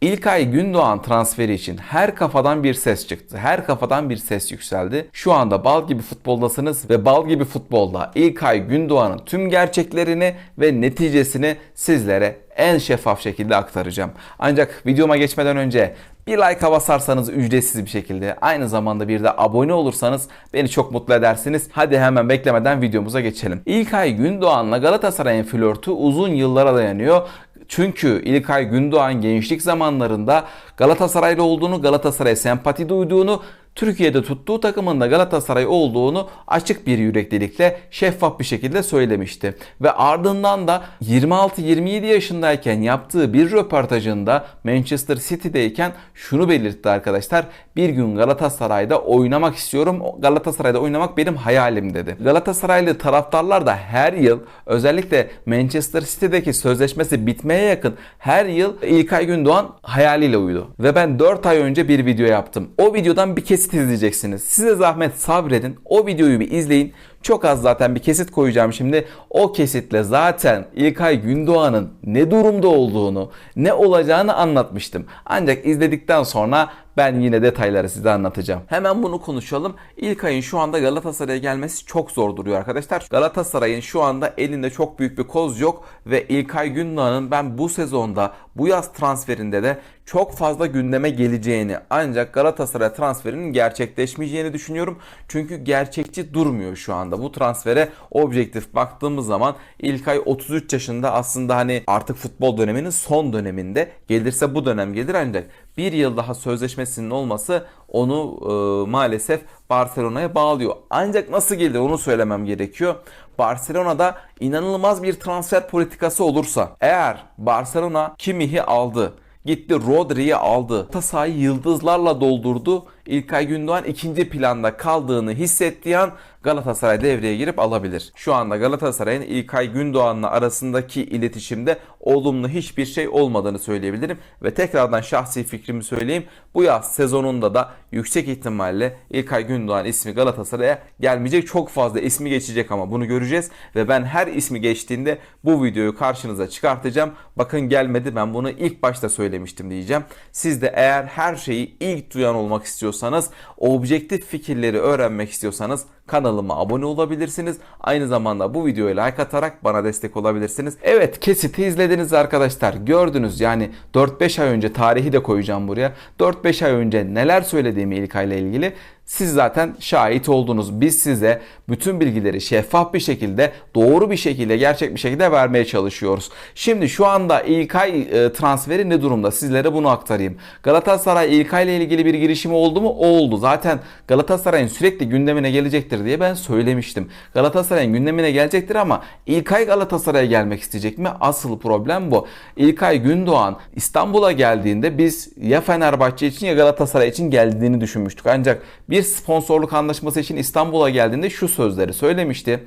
İlkay Gündoğan transferi için her kafadan bir ses çıktı. Her kafadan bir ses yükseldi. Şu anda bal gibi futboldasınız ve bal gibi futbolda İlkay Gündoğan'ın tüm gerçeklerini ve neticesini sizlere en şeffaf şekilde aktaracağım. Ancak videoma geçmeden önce bir like'a basarsanız ücretsiz bir şekilde aynı zamanda bir de abone olursanız beni çok mutlu edersiniz. Hadi hemen beklemeden videomuza geçelim. İlkay Gündoğan'la Galatasaray'ın flörtü uzun yıllara dayanıyor. Çünkü İlkay Gündoğan gençlik zamanlarında Galatasaraylı olduğunu, Galatasaray'a sempati duyduğunu, Türkiye'de tuttuğu takımın da Galatasaray olduğunu açık bir yüreklilikle şeffaf bir şekilde söylemişti. Ve ardından da 26-27 yaşındayken yaptığı bir röportajında Manchester City'deyken şunu belirtti arkadaşlar. Bir gün Galatasaray'da oynamak istiyorum. Galatasaray'da oynamak benim hayalim dedi. Galatasaraylı taraftarlar da her yıl özellikle Manchester City'deki sözleşmesi bitmeye yakın her yıl İlkay Gündoğan hayaliyle uyudu. Ve ben 4 ay önce bir video yaptım. O videodan bir kesit izleyeceksiniz. Size zahmet sabredin. O videoyu bir izleyin. Çok az zaten bir kesit koyacağım şimdi. O kesitle zaten İlkay Gündoğan'ın ne durumda olduğunu, ne olacağını anlatmıştım. Ancak izledikten sonra ben yine detayları size anlatacağım. Hemen bunu konuşalım. İlkay'ın şu anda Galatasaray'a gelmesi çok zor duruyor arkadaşlar. Galatasaray'ın şu anda elinde çok büyük bir koz yok ve İlkay Gündoğan'ın ben bu sezonda bu yaz transferinde de çok fazla gündeme geleceğini ancak Galatasaray transferinin gerçekleşmeyeceğini düşünüyorum. Çünkü gerçekçi durmuyor şu anda. Bu transfere objektif baktığımız zaman İlkay 33 yaşında aslında hani artık futbol döneminin son döneminde gelirse bu dönem gelir ancak bir yıl daha sözleşmesinin olması onu e, maalesef Barcelona'ya bağlıyor. Ancak nasıl gelir onu söylemem gerekiyor. Barcelona'da inanılmaz bir transfer politikası olursa eğer Barcelona Kimih'i aldı Gitti Rodri'yi aldı. Orta sahayı yıldızlarla doldurdu. İlkay Gündoğan ikinci planda kaldığını hissettiği an Galatasaray devreye girip alabilir. Şu anda Galatasaray'ın İlkay Gündoğan'la arasındaki iletişimde olumlu hiçbir şey olmadığını söyleyebilirim. Ve tekrardan şahsi fikrimi söyleyeyim. Bu yaz sezonunda da yüksek ihtimalle İlkay Gündoğan ismi Galatasaray'a gelmeyecek. Çok fazla ismi geçecek ama bunu göreceğiz. Ve ben her ismi geçtiğinde bu videoyu karşınıza çıkartacağım. Bakın gelmedi ben bunu ilk başta söylemiştim diyeceğim. Siz de eğer her şeyi ilk duyan olmak istiyorsanız, objektif fikirleri öğrenmek istiyorsanız kanalıma abone olabilirsiniz. Aynı zamanda bu videoya like atarak bana destek olabilirsiniz. Evet kesiti izlediniz arkadaşlar. Gördünüz yani 4-5 ay önce tarihi de koyacağım buraya. 4-5 ay önce neler söylediğimi İlkay ile ilgili siz zaten şahit oldunuz. Biz size bütün bilgileri şeffaf bir şekilde, doğru bir şekilde, gerçek bir şekilde vermeye çalışıyoruz. Şimdi şu anda İlkay e, transferi ne durumda? Sizlere bunu aktarayım. Galatasaray İlkay ile ilgili bir girişimi oldu mu? Oldu. Zaten Galatasaray'ın sürekli gündemine gelecektir diye ben söylemiştim. Galatasaray'ın gündemine gelecektir ama İlkay Galatasaray'a gelmek isteyecek mi? Asıl problem bu. İlkay Gündoğan İstanbul'a geldiğinde biz ya Fenerbahçe için ya Galatasaray için geldiğini düşünmüştük. Ancak bir sponsorluk anlaşması için İstanbul'a geldiğinde şu sözleri söylemişti.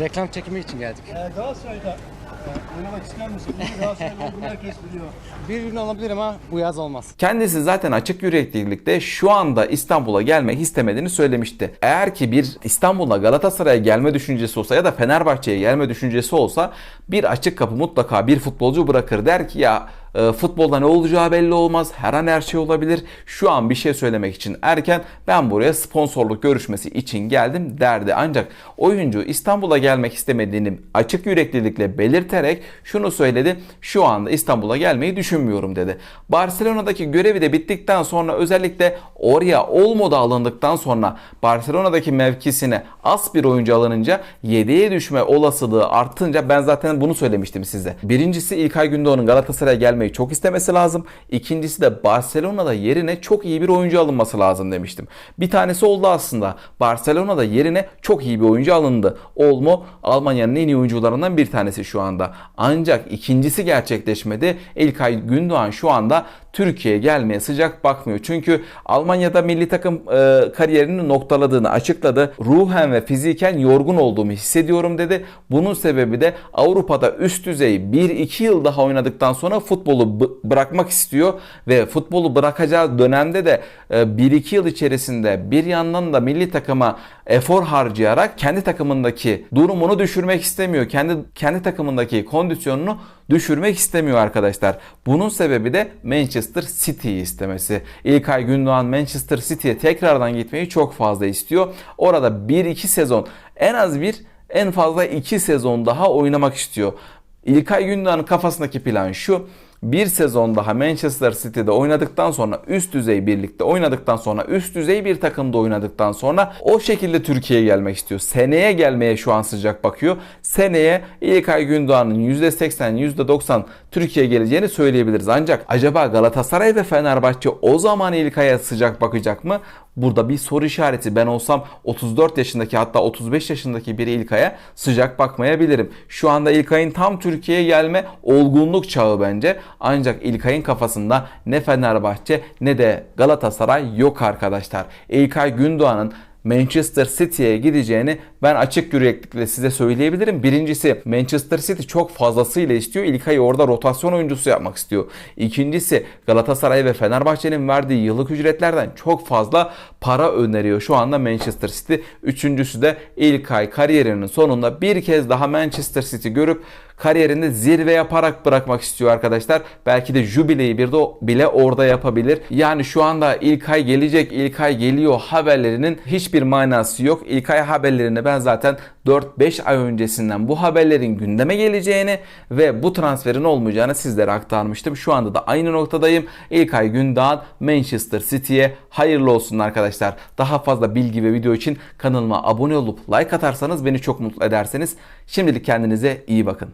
Reklam çekimi için geldik. Ee, Galatasaray'da e, oynamak ister misin? Olduğunu herkes biliyor. Bir gün olabilir ama bu yaz olmaz. Kendisi zaten açık yüreklilikte şu anda İstanbul'a gelmek istemediğini söylemişti. Eğer ki bir İstanbul'a Galatasaray'a gelme düşüncesi olsa ya da Fenerbahçe'ye gelme düşüncesi olsa bir açık kapı mutlaka bir futbolcu bırakır der ki ya e, futbolda ne olacağı belli olmaz. Her an her şey olabilir. Şu an bir şey söylemek için erken ben buraya sponsorluk görüşmesi için geldim derdi. Ancak oyuncu İstanbul'a gelmek istemediğini açık yüreklilikle belirterek şunu söyledi. Şu anda İstanbul'a gelmeyi düşünmüyorum dedi. Barcelona'daki görevi de bittikten sonra özellikle oraya Olmo'da alındıktan sonra Barcelona'daki mevkisine az bir oyuncu alınınca 7'ye düşme olasılığı artınca ben zaten bunu söylemiştim size. Birincisi İlkay Gündoğan'ın Galatasaray'a gelmeyi çok istemesi lazım. İkincisi de Barcelona'da yerine çok iyi bir oyuncu alınması lazım demiştim. Bir tanesi oldu aslında. Barcelona'da yerine çok iyi bir oyuncu alındı. Olmo Almanya'nın en iyi oyuncularından bir tanesi şu anda. Ancak ikincisi gerçekleşmedi. İlkay Gündoğan şu anda Türkiye'ye gelmeye sıcak bakmıyor. Çünkü Almanya'da milli takım e, kariyerini noktaladığını açıkladı. Ruhen ve fiziken yorgun olduğumu hissediyorum dedi. Bunun sebebi de Avrupa'da üst düzey 1-2 yıl daha oynadıktan sonra futbolu bırakmak istiyor ve futbolu bırakacağı dönemde de e, 1-2 yıl içerisinde bir yandan da milli takıma efor harcayarak kendi takımındaki durumunu düşürmek istemiyor. Kendi kendi takımındaki kondisyonunu düşürmek istemiyor arkadaşlar. Bunun sebebi de Manchester City'yi istemesi. İlkay Gündoğan Manchester City'ye tekrardan gitmeyi çok fazla istiyor. Orada 1-2 sezon en az bir en fazla 2 sezon daha oynamak istiyor. İlkay Gündoğan'ın kafasındaki plan şu. Bir sezon daha Manchester City'de oynadıktan sonra üst düzey birlikte oynadıktan sonra üst düzey bir takımda oynadıktan sonra o şekilde Türkiye'ye gelmek istiyor. Seneye gelmeye şu an sıcak bakıyor. Seneye İlkay Gündoğan'ın %80 %90 Türkiye'ye geleceğini söyleyebiliriz. Ancak acaba Galatasaray ve Fenerbahçe o zaman İlkay'a sıcak bakacak mı? Burada bir soru işareti. Ben olsam 34 yaşındaki hatta 35 yaşındaki bir İlkay'a sıcak bakmayabilirim. Şu anda İlkay'ın tam Türkiye'ye gelme olgunluk çağı bence. Ancak İlkay'ın kafasında ne Fenerbahçe ne de Galatasaray yok arkadaşlar. İlkay Gündoğan'ın Manchester City'ye gideceğini ben açık yüreklilikle size söyleyebilirim. Birincisi Manchester City çok fazlasıyla istiyor. İlkay'ı orada rotasyon oyuncusu yapmak istiyor. İkincisi Galatasaray ve Fenerbahçe'nin verdiği yıllık ücretlerden çok fazla para öneriyor şu anda Manchester City. Üçüncüsü de İlkay kariyerinin sonunda bir kez daha Manchester City görüp kariyerinde zirve yaparak bırakmak istiyor arkadaşlar. Belki de jübileyi bir de bile orada yapabilir. Yani şu anda İlkay gelecek, İlkay geliyor haberlerinin hiçbir manası yok. İlkay haberlerini ben zaten 4-5 ay öncesinden bu haberlerin gündeme geleceğini ve bu transferin olmayacağını sizlere aktarmıştım. Şu anda da aynı noktadayım. İlkay Gündoğan Manchester City'ye hayırlı olsun arkadaşlar. Daha fazla bilgi ve video için kanalıma abone olup like atarsanız beni çok mutlu ederseniz. Şimdilik kendinize iyi bakın.